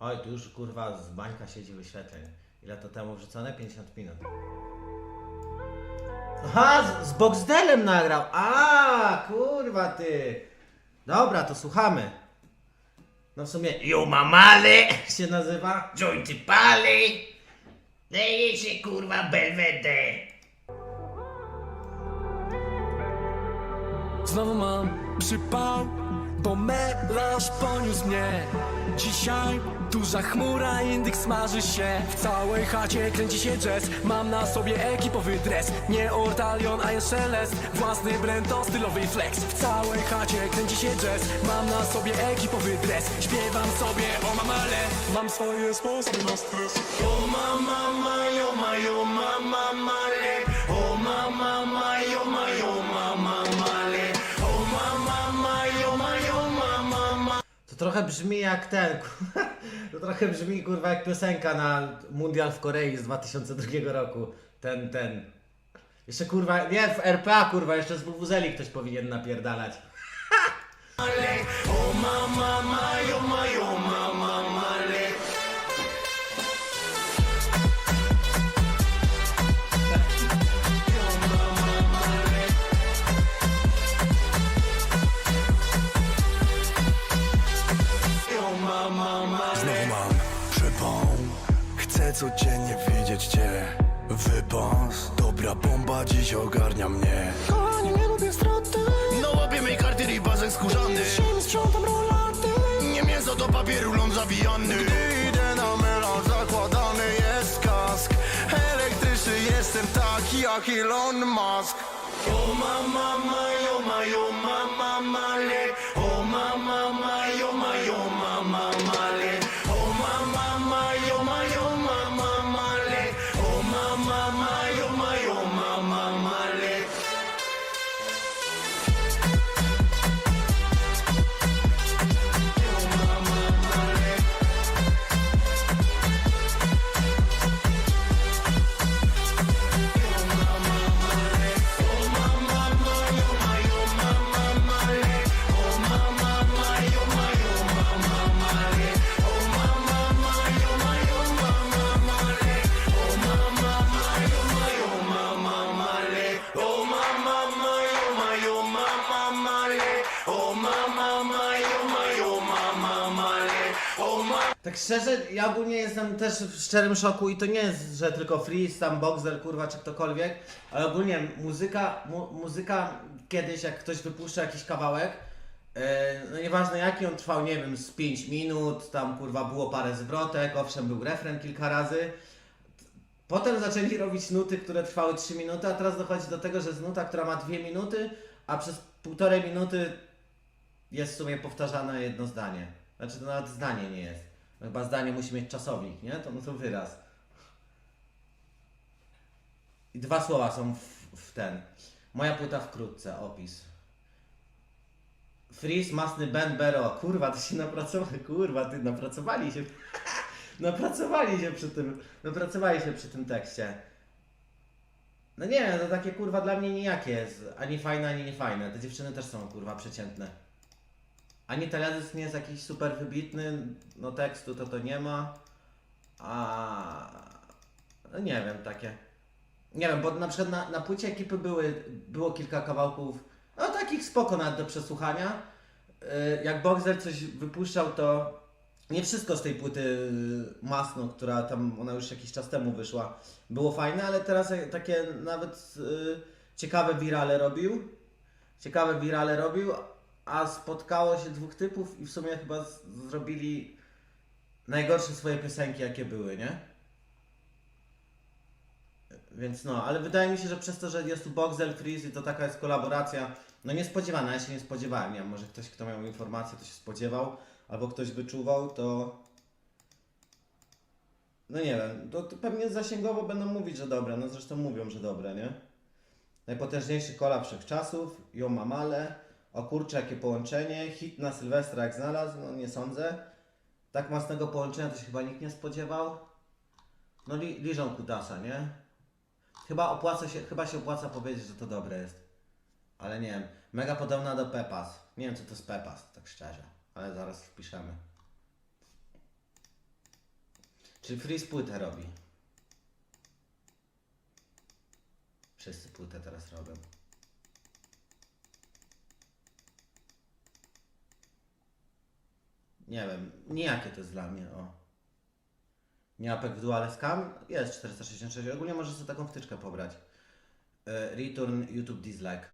Oj, tu już kurwa z bańka siedzi wyświetleń. Ile to temu wrzucone? 50 minut. Aha, z, z Boxdelem nagrał. A, kurwa ty. Dobra, to słuchamy. No w sumie Yo Mamale się nazywa. Jointy pali, leje się kurwa belwede. Znowu mam przypał, bo melarz poniósł mnie. Dzisiaj duża chmura, indyk smaży się. W całej chacie kręci się jazz. Mam na sobie ekipowy dres. Nie ortalion, a jest szelest Własny brand to stylowy flex. W całej chacie kręci się jazz. Mam na sobie ekipowy dres. Śpiewam sobie o mamale. Mam swoje sposoby na stres. O mama trochę brzmi jak ten, to trochę brzmi kurwa jak piosenka na Mundial w Korei z 2002 roku. Ten, ten. Jeszcze kurwa, nie w RPA kurwa, jeszcze z Wuzeli ktoś powinien napierdalać. Znowu mam przypał. Chcę codziennie widzieć cię. Wypas Dobra bomba dziś ogarnia mnie. Kochanie, nie lubię straty. No łapiemy karty i bazek skórzany Siedzimy, sprzątam rolaty Nie mięso to papier rulon zawijany. Gdy idę na melanż zakładany jest kask. Elektryczny jestem taki jak Elon Musk. O mama majo majo mama male O mama majo Tak szczerze, ja ogólnie jestem też w szczerym szoku i to nie jest, że tylko Freeze, tam Boxer, kurwa, czy ktokolwiek, ale ogólnie muzyka, mu, muzyka kiedyś, jak ktoś wypuszcza jakiś kawałek, e, no nieważne jaki on trwał, nie wiem, z 5 minut, tam kurwa było parę zwrotek, owszem był refren kilka razy, Potem zaczęli robić nuty, które trwały 3 minuty, a teraz dochodzi do tego, że jest nuta, która ma 2 minuty, a przez półtorej minuty jest w sumie powtarzane jedno zdanie. Znaczy to nawet zdanie nie jest. Chyba zdanie musi mieć czasownik, nie? To no to wyraz. I dwa słowa są w, w ten. Moja płyta wkrótce, opis. Freeze, Masny, Ben, Bero. Kurwa, to się napracowali, kurwa, ty napracowali się. napracowali się przy tym, napracowali się przy tym tekście. No nie, to takie kurwa dla mnie nijakie jest. Ani fajne, ani niefajne. Te dziewczyny też są kurwa przeciętne. Ani teledysk nie jest jakiś super wybitny, no tekstu to to nie ma. A no nie wiem, takie. Nie wiem, bo na przykład na, na płycie ekipy były, było kilka kawałków, no takich spoko nawet do przesłuchania. Yy, Jak Boxer coś wypuszczał, to nie wszystko z tej płyty yy, Masno, która tam, ona już jakiś czas temu wyszła, było fajne, ale teraz takie nawet yy, ciekawe wirale robił. Ciekawe wirale robił, a spotkało się dwóch typów i w sumie chyba z- zrobili najgorsze swoje piosenki, jakie były, nie? Więc no, ale wydaje mi się, że przez to, że jest tu Boxel, Freeze i to taka jest kolaboracja, no niespodziewana, ja się nie spodziewałem, nie może ktoś, kto miał informację, to się spodziewał, albo ktoś wyczuwał, to... No nie wiem, to, to pewnie zasięgowo będą mówić, że dobre, no zresztą mówią, że dobre, nie? Najpotężniejszy kola wszechczasów, Yo Mamale, o kurczę, jakie połączenie, hit na Sylwestra jak znalazł, no nie sądzę. Tak masnego połączenia to się chyba nikt nie spodziewał. No li, liżą kutasa, nie? Chyba opłaca się, chyba się opłaca powiedzieć, że to dobre jest. Ale nie wiem, mega podobna do Pepas. Nie wiem co to jest Pepas, tak szczerze. Ale zaraz wpiszemy. Czy Freeze płytę robi? Wszyscy płytę teraz robią. Nie wiem, nijakie to jest dla mnie, o. Niapek w duale scam? Jest 466. Ogólnie możesz sobie taką wtyczkę pobrać. E, Return YouTube dislike.